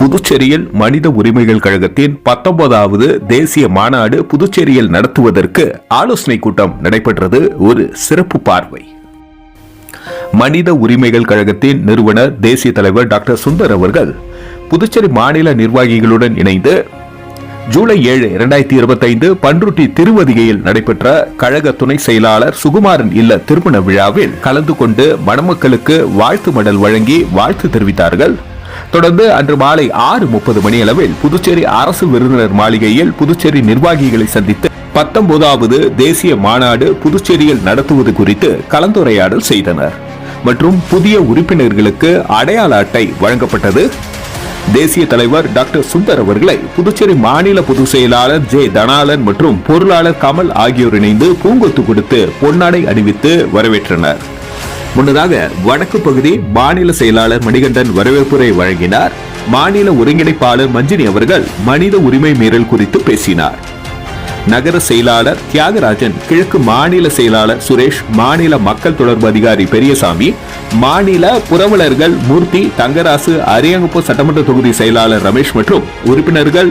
புதுச்சேரியில் மனித உரிமைகள் கழகத்தின் பத்தொன்பதாவது தேசிய மாநாடு புதுச்சேரியில் நடத்துவதற்கு ஆலோசனை கூட்டம் நடைபெற்றது. ஒரு சிறப்பு பார்வை. மனித உரிமைகள் கழகத்தின் நிறுவனர் தேசிய தலைவர் டாக்டர் சுந்தர் அவர்கள் புதுச்சேரி மாநில நிர்வாகிகளுடன் இணைந்து ஜூலை ஏழு இரண்டாயிரத்தி இருபத்தைந்து பன்ருட்டி திருவதிகையில் நடைபெற்ற கழக துணை செயலாளர் சுகுமாரன் இல்ல திருமண விழாவில் கலந்து கொண்டு மணமக்களுக்கு வாழ்த்து மடல் வழங்கி வாழ்த்து தெரிவித்தார்கள். தொடர்ந்து அன்று மாலை ஆறு முப்பது மணியளவில் புதுச்சேரி அரசு விருந்தினர் மாளிகையில் புதுச்சேரி நிர்வாகிகளை சந்தித்து பத்தொன்பதாவது தேசிய மாநாடு புதுச்சேரியில் நடத்துவது குறித்து கலந்துரையாடல் செய்தனர். மற்றும் புதிய உறுப்பினர்களுக்கு அடையாள அட்டை வழங்கப்பட்டது. தேசிய தலைவர் டாக்டர் சுந்தர் அவர்களை புதுச்சேரி மாநில பொதுச் செயலாளர் ஜே தனாலன் மற்றும் பொருளாளர் கமல் ஆகியோர் இணைந்து பூங்கொத்து கொடுத்து பொன்னாடை அணிவித்து வரவேற்றனர். முன்னதாக வடக்கு பகுதி மாநில செயலாளர் மணிகண்டன் வரவேற்புரை வழங்கினார். மாநில ஒருங்கிணைப்பாளர் மஞ்சினி அவர்கள் மனித உரிமை மீறல் குறித்து பேசினார். நகர செயலாளர் தியாகராஜன் கிழக்கு மாநில செயலாளர் சுரேஷ் மாநில மக்கள் தொடர்பு அதிகாரி பெரியசாமி மாநில புரவலர்கள் மூர்த்தி தங்கராசு அரியங்குப்பம் சட்டமன்ற தொகுதி செயலாளர் ரமேஷ் மற்றும் உறுப்பினர்கள்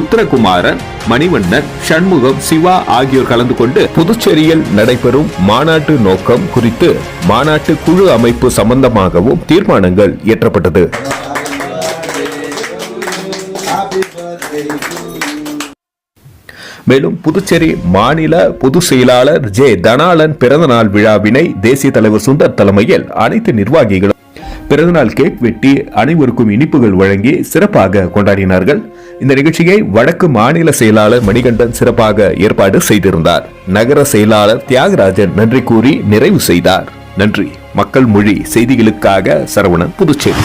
உத்தரகுமாரன் மணிவண்ணன் சண்முகம் சிவா ஆகியோர் கலந்து கொண்டு புதுச்சேரியில் நடைபெறும் மாநாட்டு நோக்கம் குறித்து மாநாட்டு குழு அமைப்பு சம்பந்தமாகவும் தீர்மானங்கள் இயற்றப்பட்டது. மேலும் புதுச்சேரி மாநில பொதுச் செயலாளர் ஜே தனாலன் பிறந்தநாள் விழாவினை தேசிய தலைவர் சுந்தர் தலைமையில் அனைத்து நிர்வாகிகளும் பிறந்தநாள் கேக் வெட்டி அனைவருக்கும் இனிப்புகள் வழங்கி சிறப்பாக கொண்டாடினார்கள். இந்த நிகழ்ச்சியை வடக்கு மாநில செயலாளர் மணிகண்டன் சிறப்பாக ஏற்பாடு செய்திருந்தார். நகர செயலாளர் தியாகராஜன் நன்றி கூறி நிறைவு செய்தார். நன்றி. மக்கள் மொழி செய்திகளுக்காக சரவணன் புதுச்சேரி.